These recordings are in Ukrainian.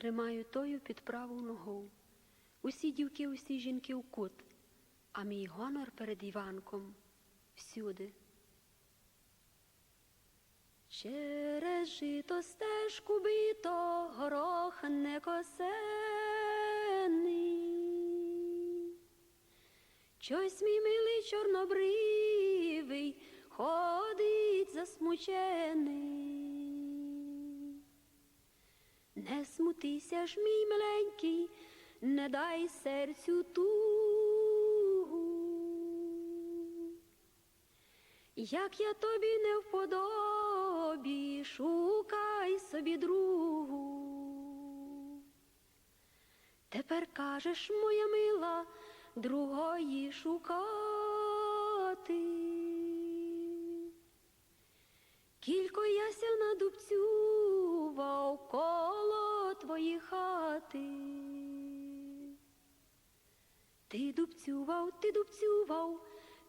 тримаю тою під праву ногу. Усі дівки, усі жінки у кут, а мій гонор перед Іванком всюди. Через жито стежку бито горох не косений. Чось мій милий чорнобривий ходить засмучений. Не смутися ж, мій миленький, не дай серцю тугу. Як я тобі не вподобі, шукай собі другу. Тепер кажеш, моя мила, другої шукати. Кілько яся надубцював коло Ти дубцював, ти дубцював,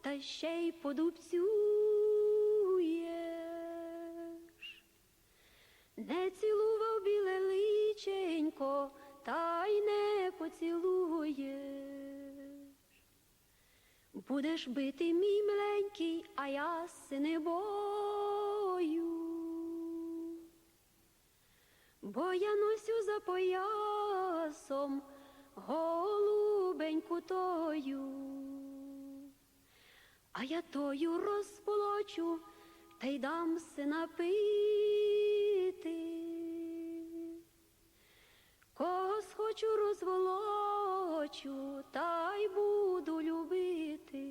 та ще й подубцюєш. Не цілував біле личенько, та й не поцілуєш. Будеш бити, мій миленький, а я си не бою. Бо я носю за поясом голубеньку тою, а я тою розполочу та й дам се напити, кого схочу розволочу, та й буду любити,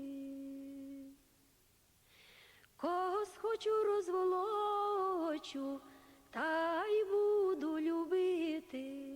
кого схочу розволочу, та й буду любити.